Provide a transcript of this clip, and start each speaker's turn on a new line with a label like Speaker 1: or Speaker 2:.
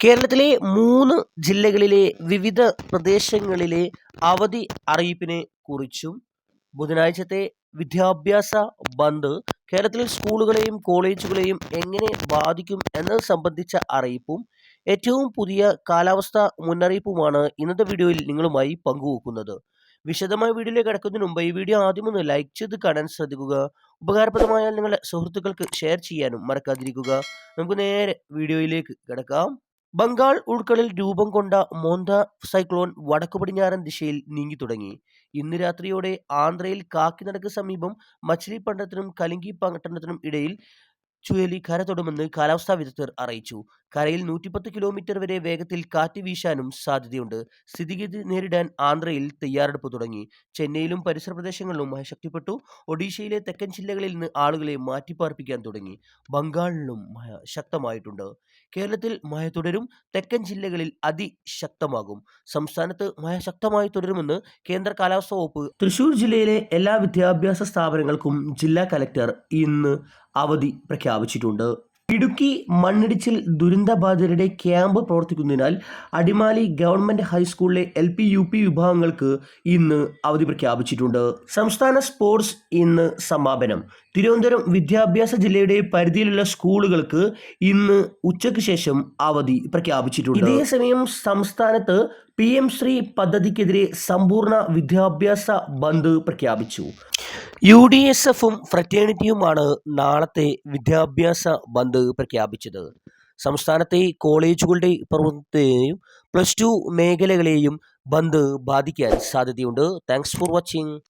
Speaker 1: കേരളത്തിലെ മൂന്ന് ജില്ലകളിലെ വിവിധ പ്രദേശങ്ങളിലെ അവധി അറിയിപ്പിനെ കുറിച്ചും ബുധനാഴ്ചത്തെ വിദ്യാഭ്യാസ ബന്ദ് കേരളത്തിൽ സ്കൂളുകളെയും കോളേജുകളെയും എങ്ങനെ ബാധിക്കും എന്നത് സംബന്ധിച്ച അറിയിപ്പും ഏറ്റവും പുതിയ കാലാവസ്ഥ മുന്നറിയിപ്പുമാണ് ഇന്നത്തെ വീഡിയോയിൽ നിങ്ങളുമായി പങ്കുവെക്കുന്നത്. വിശദമായ വീഡിയോയിലേക്ക് കിടക്കുന്നതിന് മുമ്പ് ഈ വീഡിയോ ആദ്യം ഒന്ന് ലൈക്ക് ചെയ്ത് കാണാൻ ശ്രദ്ധിക്കുക. ഉപകാരപ്രദമായാൽ നിങ്ങളുടെ സുഹൃത്തുക്കൾക്ക് ഷെയർ ചെയ്യാനും മറക്കാതിരിക്കുക. നമുക്ക് നേരെ വീഡിയോയിലേക്ക് കിടക്കാം. ബംഗാൾ ഉൾക്കടലിൽ രൂപം കൊണ്ട മോന്ത സൈക്ലോൺ വടക്കു പടിഞ്ഞാറൻ ദിശയിൽ നീങ്ങി തുടങ്ങി. ഇന്ന് രാത്രിയോടെ ആന്ധ്രയിൽ കാക്കിനടക്ക് സമീപം മച്ചിലിപ്പട്ടണത്തിനും കലിംഗി പട്ടണത്തിനും ഇടയിൽ ചുഴലി കര തൊടുമെന്ന് കാലാവസ്ഥാ വിദഗ്ധർ അറിയിച്ചു. കരയിൽ നൂറ്റിപ്പത്ത് കിലോമീറ്റർ വരെ വേഗത്തിൽ കാറ്റ് വീശാനും സാധ്യതയുണ്ട്. സ്ഥിതിഗതി നേരിടാൻ ആന്ധ്രയിൽ തയ്യാറെടുപ്പ് തുടങ്ങി. ചെന്നൈയിലും പരിസര പ്രദേശങ്ങളിലും മഴ ശക്തിപ്പെട്ടു. ഒഡീഷയിലെ തെക്കൻ ജില്ലകളിൽ നിന്ന് ആളുകളെ മാറ്റിപ്പാർപ്പിക്കാൻ തുടങ്ങി. ബംഗാളിലും മഴ ശക്തമായിട്ടുണ്ട്. കേരളത്തിൽ മഴ തുടരും. തെക്കൻ ജില്ലകളിൽ അതിശക്തമാകും. സംസ്ഥാനത്ത് മഴ ശക്തമായി തുടരുമെന്ന് കേന്ദ്ര കാലാവസ്ഥാ വകുപ്പ് തൃശൂർ ജില്ലയിലെ എല്ലാ വിദ്യാഭ്യാസ സ്ഥാപനങ്ങൾക്കും ജില്ലാ കലക്ടർ ഇന്ന് അവധി പ്രഖ്യാപിച്ചിട്ടുണ്ട്. ഇടുക്കി മണ്ണിടിച്ചിൽ ദുരന്തബാധിതരുടെ ക്യാമ്പ് പ്രവർത്തിക്കുന്നതിനാൽ അടിമാലി ഗവൺമെന്റ് ഹൈസ്കൂളിലെ എൽ പി യു പി വിഭാഗങ്ങൾക്ക് ഇന്ന് അവധി പ്രഖ്യാപിച്ചിട്ടുണ്ട്. സംസ്ഥാന സ്പോർട്സ് ഇന്ന് സമാപനം. തിരുവനന്തപുരം വിദ്യാഭ്യാസ ജില്ലയുടെ പരിധിയിലുള്ള സ്കൂളുകൾക്ക് ഇന്ന് ഉച്ചയ്ക്ക് ശേഷം അവധി പ്രഖ്യാപിച്ചിട്ടുണ്ട്. ഇതേസമയം സംസ്ഥാനത്ത് പി എം ശ്രീ പദ്ധതിക്കെതിരെ സമ്പൂർണ വിദ്യാഭ്യാസ ബന്ദ് പ്രഖ്യാപിച്ചു. യു ഡി എസ് എഫും ഫ്രറ്റേണിറ്റിയുമാണ് നാളത്തെ വിദ്യാഭ്യാസ ബന്ദ് പ്രഖ്യാപിച്ചത്. സംസ്ഥാനത്തെ കോളേജുകളുടെ പ്രവർത്തനത്തെയും പ്ലസ് ടു മേഖലകളെയും ബന്ദ് ബാധിക്കാൻ സാധ്യതയുണ്ട്. Thanks for watching.